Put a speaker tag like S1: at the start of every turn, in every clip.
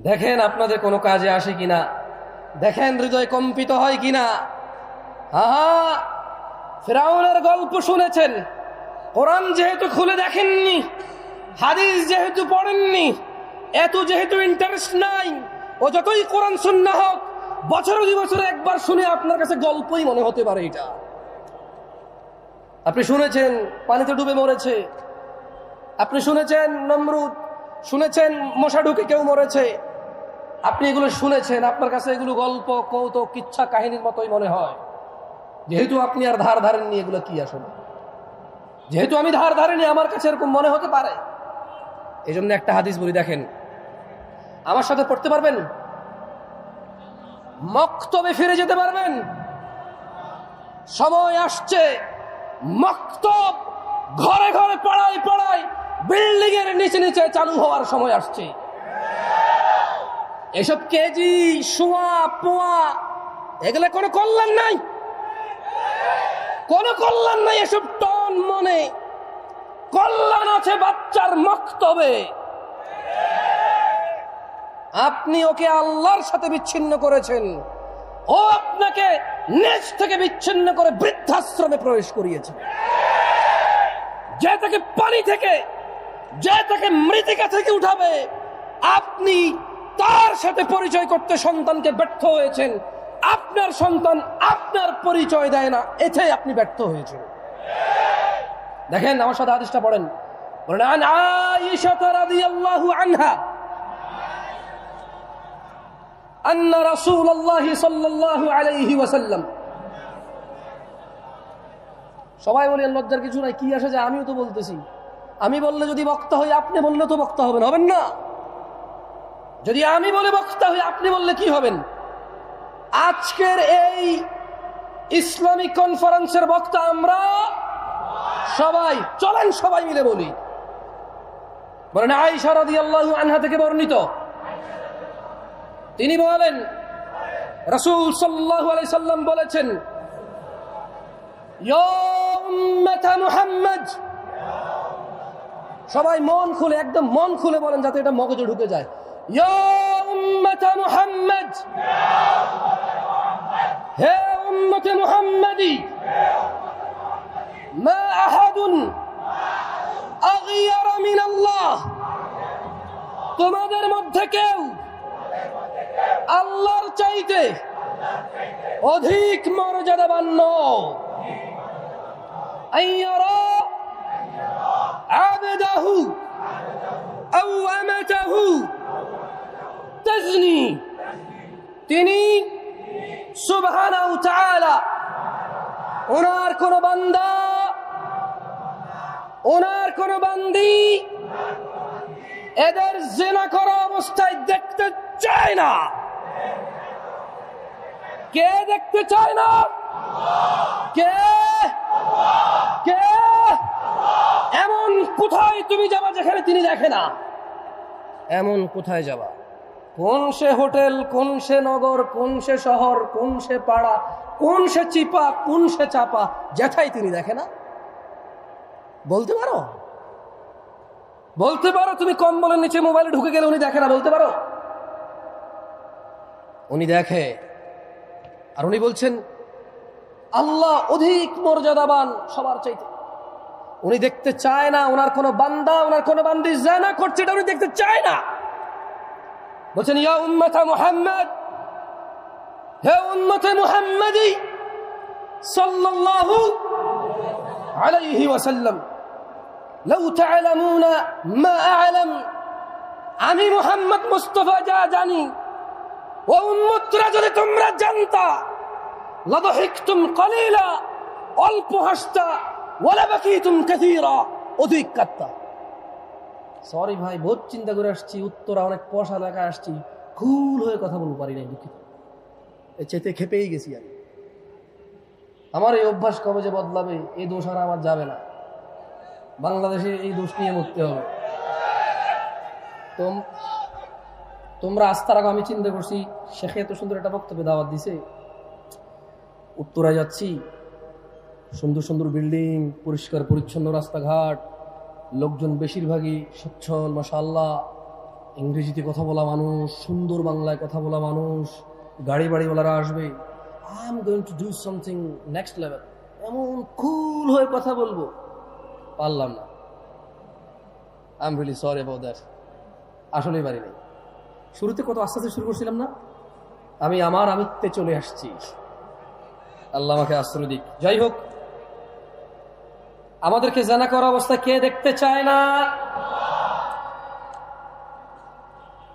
S1: দেখেন আপনাদের কোনো কাজে আসে কিনা? দেখেন হৃদয় কম্পিত হয় কিনা? আহা! ফেরাউনের গল্প শুনেছেন। কোরআন যেহেতু খুলে দেখেননি, হাদিস যেহেতু পড়েননি, এত যেহেতু ইন্টারেস্ট নাই, ও যতই কোরআন শুননা হোক, বছর দুই বছরে একবার শুনে আপনার কাছে গল্পই মনে হতে পারে এটা। আপনি শুনেছেন, পানিতে ডুবে মরেছে। আপনি শুনেছেন, নমরুদ। শুনেছেন, মশা ঢুকে কেউ মরেছে। আপনি এগুলো শুনেছেন, আপনার কাছে এগুলো গল্প, কৌতুক, কিচ্ছা কাহিনীর মতোই মনে হয়। যেহেতু আপনি আর ধার ধারেননি এগুলো কি আসলে? যেহেতু আমি ধার ধারেনি, আমার কাছে এরকম মনে হতে পারে। এই জন্য একটা হাদিস বলি, দেখেন। আমার সাথে পড়তে পারবেন? মক্তবে ফিরে যেতে পারবেন? সময় আসছে। মক্তব ঘরে ঘরে পড়াই পড়াই বিল্ডিং এর নিচে নিচে চালু হওয়ার সময় আসছে। এসব কেজি, শোয়া, পোয়া, এগুলো কোনো কল্যাণ নাই। কোনো কল্যাণ নাই এসব টন মনে। কল্যাণ আছে বাচ্চার মক্তবে। আপনি ওকে আল্লাহর সাথে বিচ্ছিন্ন করেছেন। ও আপনাকে নেচ থেকে বিচ্ছিন্ন করে বৃদ্ধাশ্রমে প্রবেশ করিয়েছে। যে তাকে পানি থেকে, যে তাকে মৃতিকা থেকে উঠাবে, আপনি তার সাথে পরিচয় করতে সন্তানকে ব্যর্থ হয়েছেন আপনার সন্তান আপনার পরিচয় দেয় না এতে আপনি ব্যর্থ হয়েছেন দেখেন আমার সাথে আদেশটা পড়েন বলেন আন আয়েশা রাদিয়াল্লাহু আনহা أن رسول الله صلى الله عليه وسلم সবাই বলেন লজ্জার কিছু নাই কি আসে যে আমিও তো বলতেছি আমি বললে যদি বক্তা হই আপনি বললে তো বক্তা হবেন হবেন না যদি আমি বলে বক্তা হই, আপনি বললে কি হবেন? আজকের এই ইসলামিক কনফারেন্সের বক্তা আমরা? সবাই, চলেন সবাই মিলে বলি। বলেন আইসা রাদিয়াল্লাহু আনহা থেকে বর্ণিত। তিনি বলেন, রসুল সাল্লাল্লাহু আলাইহি সাল্লাম বলেছেন সবাই মন খুলে, একদম মন খুলে বলেন, যাতে এটা মগজে ঢুকে যায়। মুহাম্মদ হে উম্মতে মুহাম্মাদি মা আহাদুন আগিয়ার মিন আল্লাহ তোমাদের মধ্যে কেউ আল্লাহর চাইতে অধিক মর্যাদাবান্য আইয়ারা عبده أو أمته তিনি ওনার কোন বান্দা, ওনার কোন বান্দি এদের জেনা করা অবস্থায় দেখতে চায় না। কে দেখতে চায় না? কে? কে? এমন কোথায় তুমি যাবা যেখানে তিনি দেখে না? এমন কোথায় যাবা? কোন সে হোটেল, কোন সে নগর, কোন সে শহর, কোন সে পাড়া, কোন সে চিপা, কোন সে চাপা যেথায় তিনি দেখে না? বলতে পারো? বলতে পারো, তুমি কম্বলের নিচে মোবাইলে ঢুকে গেলে উনি দেখে না, বলতে পারো? উনি দেখে, আর উনি বলছেন, আল্লাহ অধিক মর্যাদাবান সবার চাইতে। উনি দেখতে চায় না ওনার কোনো বান্দা ওনার কোনো বান্দি জানা করছে, এটা উনি দেখতে চায় না। বলছেন ইয়া উম্মতা মুহাম্মদ হে উম্মতে মুহাম্মদি সাল্লাল্লাহু আলাইহি ওয়াসাল্লাম লাউ তা'লামুনা মা আ'লাম আমি মুহাম্মদ মুস্তাফা যা জানি ও উম্মতরা যদি তোমরা জানতা লাদহিকতুম কলিলা অল্প হাসতা ওয়ালা বাকিতুম কাসীরা অধিক কাত্তা সরি ভাই, বহুত চিন্তা করে আসছি, উত্তরা অনেক পশ এলাকায় আসছি কুল হয়ে কথা বলতে পারি নাই, দুঃখিত। চেতে খেপেই গেছি আমি। আমার এই অভ্যাস কবে যে বদলাবে এই দোষ আর আমার যাবে না। বাংলাদেশে এই দোষ নিয়ে মরতে হবে। তোম তোমরা আস্থার আগে আমি চিন্তা করছি, শেখে এত সুন্দর একটা বক্তব্য দাওয়াত দিছে। উত্তরায় যাচ্ছি, সুন্দর সুন্দর বিল্ডিং, পরিষ্কার, পরিচ্ছন্ন রাস্তাঘাট লোকজন বেশিরভাগই সচ্ছল মাসাল্লাহ ইংরেজিতে কথা বলা মানুষ, সুন্দর বাংলায় কথা বলা মানুষ, গাড়ি বাড়িওয়ালারা আসবে। I'm going to do something next level এমন কুল হয়ে কথা বলব। পারলাম না। I'm really sorry about that আসলেই পারি নাই শুরুতে কত আস্তে আস্তে শুরু করছিলাম না? আমি আমার আমিত্বে চলে আসছি। আল্লাহ আমাকে আশ্রয় দিক। যাই হোক আমাদেরকে জানা করা অবস্থা কে দেখতে চায় না?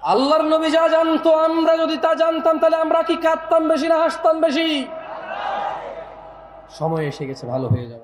S1: আল্লাহর নবী যা জানতো, আমরা যদি তা জানতাম, তাহলে আমরা কি কাঁদতাম বেশি না হাসতাম বেশি? সময় এসে গেছে, ভালো হয়ে যাও